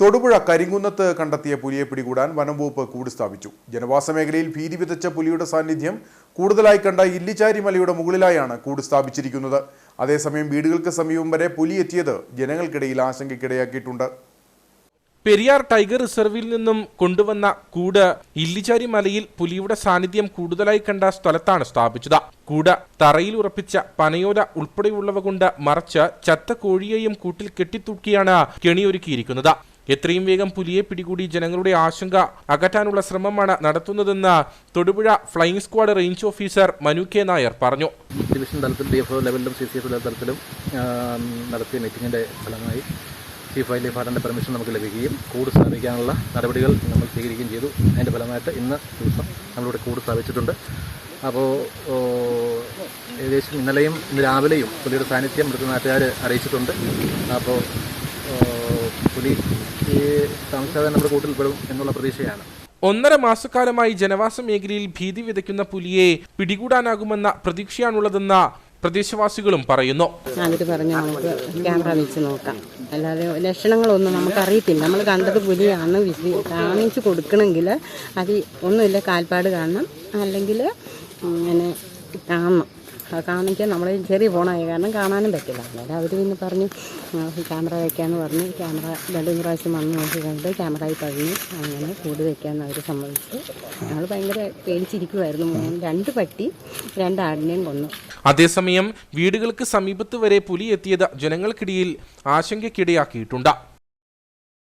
തൊടുപുഴ കരിങ്കുന്നത്ത് കണ്ടെത്തിയ പുലിയെ പിടികൂടാൻ വനംവകുപ്പ് കൂട് സ്ഥാപിച്ചു. ജനവാസ മേഖലയിൽ ഭീതി വിതച്ച പുലിയുടെ സാന്നിധ്യം കൂടുതലായി കണ്ട ഇല്ലിച്ചാരി മലയുടെ മുകളിലായാണ് കൂട് സ്ഥാപിച്ചിരിക്കുന്നത്. അതേസമയം വീടുകൾക്ക് സമീപം വരെ പുലി എത്തിയത് ജനങ്ങൾക്കിടയിൽ ആശങ്കയ്ക്കിടയാക്കിയിട്ടുണ്ട് പെരിയാർ ടൈഗർ റിസർവിൽ നിന്നും കൊണ്ടുവന്ന കൂട് ഇല്ലിച്ചാരി മലയിൽ പുലിയുടെ സാന്നിധ്യം കൂടുതലായി കണ്ട സ്ഥലത്താണ് സ്ഥാപിച്ചത്. കൂട് തറയിൽ ഉറപ്പിച്ച പനയോല ഉൾപ്പെടെയുള്ളവ കൊണ്ട് മറച്ച് ചത്ത കോഴിയെയും കൂട്ടിൽ കെട്ടിത്തൂക്കിയാണ് കെണിയൊരുക്കിയിരിക്കുന്നത്. എത്രയും വേഗം പുലിയെ പിടികൂടി ജനങ്ങളുടെ ആശങ്ക അകറ്റാനുള്ള ശ്രമമാണ് നടത്തുന്നതെന്ന് Thodupuzha flying squad range officer Manu K Nair പറഞ്ഞു. ഡിവിഷൻ തലത്തിൽ ഡി എഫ് ഒ ലെവലിലും സി സി എഫ് തലത്തിലും നടത്തിയ മീറ്റിങ്ങിന്റെ ഫലമായി ചീഫ് വൈൽഡ് ലൈഫ് വാർഡന്റെ പെർമിഷൻ നമുക്ക് ലഭിക്കുകയും കൂട് സ്ഥാപിക്കാനുള്ള നടപടികൾ നമ്മൾ സ്വീകരിക്കുകയും ചെയ്തു. അതിന്റെ ഫലമായിട്ട് ഇന്ന് ദിവസം നമ്മളിവിടെ കൂട് സ്ഥാപിച്ചിട്ടുണ്ട്. അപ്പോൾ ഏകദേശം ഇന്നലെയും ഇന്ന് രാവിലെയും പുലിയുടെ സാന്നിധ്യം മൃഗനാട്ടുകാർ അറിയിച്ചിട്ടുണ്ട്. അപ്പോൾ പുലി ഈ താമസിക്കാതെ നമ്മുടെ കൂട്ടിൽ പെടും എന്നുള്ള പ്രതീക്ഷയാണ്. ഒന്നര മാസക്കാലമായി ജനവാസ മേഖലയിൽ ഭീതി വിതയ്ക്കുന്ന പുലിയെ പിടികൂടാനാകുമെന്ന പ്രതീക്ഷയാണുള്ളതെന്ന പ്രദേശവാസികളും പറയുന്നു. അവർ പറഞ്ഞു നമുക്ക് ക്യാമറ വെച്ച് നോക്കാം. അല്ലാതെ ലക്ഷണങ്ങളൊന്നും നമുക്കറിയത്തില്ല. നമ്മൾ കണ്ടത് പുലിയാണ് വിശി കാണിച്ചു കൊടുക്കണമെങ്കിൽ അത് ഒന്നുമില്ല കാൽപ്പാട് കാണണം. അല്ലെങ്കിൽ അങ്ങനെ കാണണം. കാണിക്കാൻ നമ്മൾ ചെറിയ ഫോണായ കാരണം കാണാനും പറ്റില്ല. അന്നേരം അവർ പിന്നെ പറഞ്ഞു ക്യാമറ വയ്ക്കാമെന്ന് പറഞ്ഞു. ക്യാമറ രണ്ട് മൂന്ന് പ്രാവശ്യം വന്ന് നോക്കി കണ്ട് ക്യാമറയിൽ പതിഞ്ഞു അങ്ങനെ കൂട് വയ്ക്കാമെന്ന് അവർ സമ്മതിച്ചു. ഞങ്ങൾ ഭയങ്കര പേടിച്ചിരിക്കുമായിരുന്നു രണ്ട് പട്ടി രണ്ട് ആടിനെയും കൊന്നു. അതേസമയം വീടുകൾക്ക് സമീപത്ത് വരെ പുലി എത്തിയത് ജനങ്ങൾക്കിടയിൽ ആശങ്കയ്ക്കിടയാക്കിയിട്ടുണ്ട്.